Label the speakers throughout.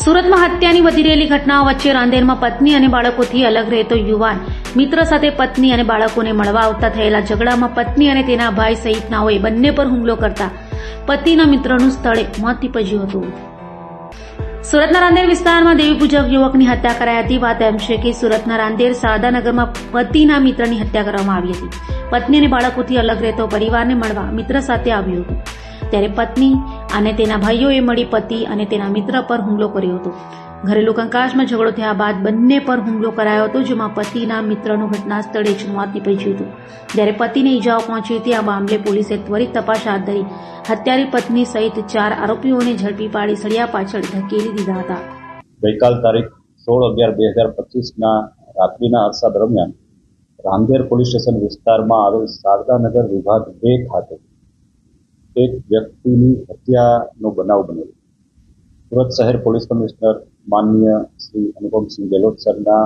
Speaker 1: સુરતમાં હત્યાની વધી રહેલી ઘટનાઓ વચ્ચે રાંદેરમાં પત્ની અને બાળકોથી અલગ રહેતો યુવાન. મિત્ર સાથે પત્ની અને બાળકોને મળવા આવતા થયેલા ઝઘડામાં પત્ની અને તેના ભાઈ સહિતનાઓએ બંને પર હુમલો કરતા પતિના મિત્રનું સ્થળે મોત નીપજ્યું હતું. સુરતના રાંદેર વિસ્તારમાં દેવી પૂજક યુવકની હત્યા કરાઈ હતી. વાત એમ છે કે સુરતના રાંદેર શારદાનગરમાં પતિના મિત્રની હત્યા કરવામાં આવી હતી. પત્ની અને બાળકોથી અલગ રહેતો પરિવારને મળવા મિત્ર સાથે આવ્યું હતું. ત્યારે પત્ની અને તેના ભાઈઓએ મળી પતિ અને તેના મિત્ર પર હુમલો કર્યો હતો. ઘરેલુ કંકાશમાં ઝઘડો થયા બાદ બંને પર હુમલો કરાયો હતો, જેમાં પતિના મિત્રનું ઘટના સ્થળે જ મોત નીપજ્યું હતું. જ્યારે પતિને ઈજાઓ પહોંચી હતી, આ મામલે પોલીસે ત્વરિત તપાસ હાથ ધરી હત્યારી પત્ની સહિત ચાર આરોપીઓને ઝડપી પાડી સળિયા પાછળ ધકેલી દીધા હતા.
Speaker 2: ગઈકાલ તારીખ સોળ અગિયાર બે હજાર પચીસના રાત્રિના અરસા દરમિયાન રાંદેર પોલીસ સ્ટેશન વિસ્તારમાં આવેલ શારદાનગર વિભાગ બે ખાતે એક વ્યક્તિની હત્યાનો બનાવ બનેલો. સુરત શહેર પોલીસ કમિશનર માનનીય શ્રી અનુપમસિંહ ગેહલોત સરના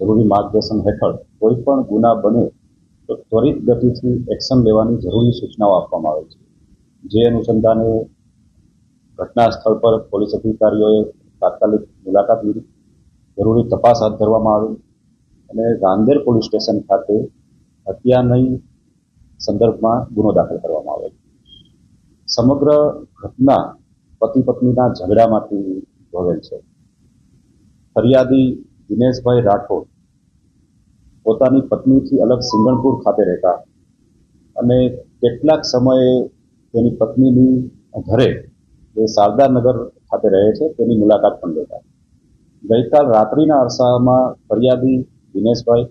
Speaker 2: જરૂરી માર્ગદર્શન હેઠળ કોઈ પણ ગુના બને તો ત્વરિત ગતિથી એક્શન લેવાની જરૂરી સૂચનાઓ આપવામાં આવે છે. જે અનુસંધાને ઘટના સ્થળ પર પોલીસ અધિકારીઓએ તાત્કાલિક મુલાકાત લીધી. જરૂરી તપાસ હાથ ધરવામાં આવી અને રાંદેર પોલીસ સ્ટેશન ખાતે હત્યાની સંદર્ભમાં ગુનો દાખલ આવ્યો સમગ્ર ઘટના પતિ પત્નીના ઝઘડામાંથી ભવેલ છે. ફરિયાદી દિનેશભાઈ રાઠોડ પોતાની પત્નીથી અલગ સિંગણપુર ખાતે રહેતા અને કેટલાક સમયે તેની પત્નીની ઘરે એ શારદાનગર ખાતે રહે છે. તેની મુલાકાત પણ લેતા. ગઈકાલ રાત્રિના અરસામાં ફરિયાદી દિનેશભાઈ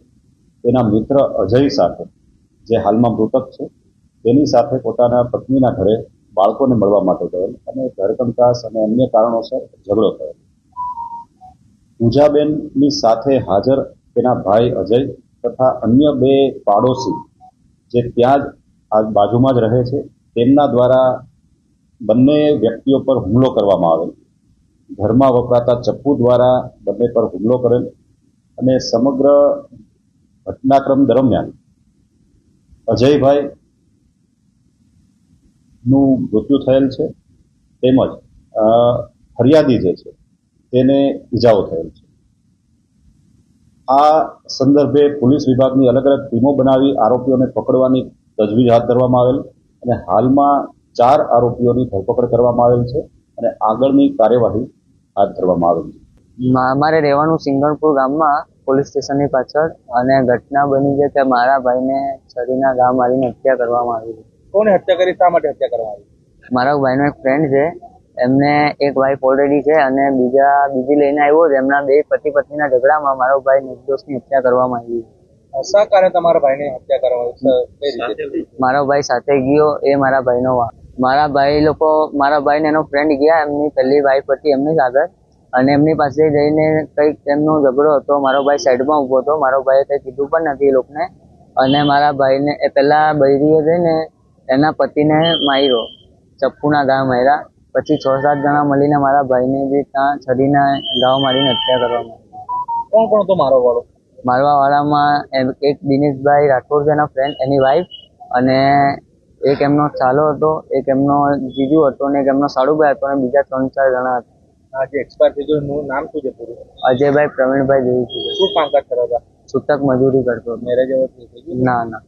Speaker 2: તેના મિત્ર અજય સાથે, જે હાલમાં મૃતક છે, તેની સાથે પોતાના પત્નીના ઘરે બાળકોને મળવા માટે ગયેલ અને ધરકંકાસ અને અન્ય કારણોસર ઝઘડો થયો. પૂજાબેનની સાથે હાજર તેના ભાઈ અજય તથા અન્ય બે પાડોશી જે ત્યાં જ બાજુમાં જ રહે છે, તેમના દ્વારા બંને વ્યક્તિઓ પર હુમલો કરવામાં આવેલ. ઘરમાં વપરાતા ચપ્પુ દ્વારા બંને પર હુમલો કરેલ અને સમગ્ર ઘટનાક્રમ દરમિયાન અજયભાઈ નું મૃત્યુ થયેલ છે. તેમજ ફરિયાદી જે છે, તેને ઇજાઓ થયેલ છે. આ સંદર્ભે પોલીસ વિભાગની અલગ અલગ ટીમો બનાવી આરોપીઓને પકડવાની તજવીજ હાથ ધરવામાં આવેલ અને હાલમાં ચાર આરોપીઓની ધરપકડ કરવામાં આવેલ છે અને આગળની કાર્યવાહી હાથ ધરવામાં આવેલ છે.
Speaker 3: મા- અમારે રહેવાનું સિંગણપુર ગામમાં પોલીસ સ્ટેશનની પાછળ અને ઘટના બની છે કે મારા ભાઈને છરીના ગામ મારીને હત્યા કરવામાં આવી છે.
Speaker 4: કોને હત્યા કરી શા માટે હત્યા કરવામાં આવી?
Speaker 3: મારા ભાઈનો એક ફ્રેન્ડ છે એમને એક વાઈફ ઓલરેડી છે અને બીજા બીજી લઈને આવ્યો છે એમના બે પતિ પત્નીના ઝઘડામાં મારો ભાઈ નિર્દોષની હત્યા કરવામાં આવી
Speaker 4: શા કારણે તમારા ભાઈને હત્યા કરવામાં આવી?
Speaker 3: મારો ભાઈ સાથે ગયો એ મારા ભાઈનો મારા ભાઈ લોકો મારા ભાઈ ને એનો ફ્રેન્ડ ગયા એમની પહેલી વાઈફ હતી એમની આગળ અને એમની પાસે જઈને કંઈક એમનો ઝઘડો હતો મારો ભાઈ સાઈડમાં ઊભો હતો મારો ભાઈએ કંઈ કીધું પણ નથી એ લોકોને અને મારા ભાઈને એ પહેલા બૈરીએ જઈને એના પતિને માર્યો. ચપ્પુના ઘા માર્યા. પછી છ સાત જણા મળીને મારા ભાઈને બી ત્યાં છરીના ઘાવ મારીને હત્યા કરવામાં.
Speaker 4: કોણ કોણ હતો મારો વાળો
Speaker 3: મારવા વાળામાં એમ- એક દિનેશભાઈ રાઠોડ છે એના ફ્રેન્ડ એની વાઈફ અને એક એમનો ચાલો હતો એક એમનો જીજુ હતો અને એક એમનો સાડુભાઈ હતો અને બીજા ત્રણ ચાર જણા હતા.
Speaker 4: આજે એક્સપાયર થઈ ગયો નામ શું છે પૂરું?
Speaker 3: અજયભાઈ પ્રવીણભાઈ દેવી
Speaker 4: શું કામકાજ કરતા
Speaker 3: છૂટક મજૂરી કરતો
Speaker 4: મેરેજ
Speaker 3: ના ના.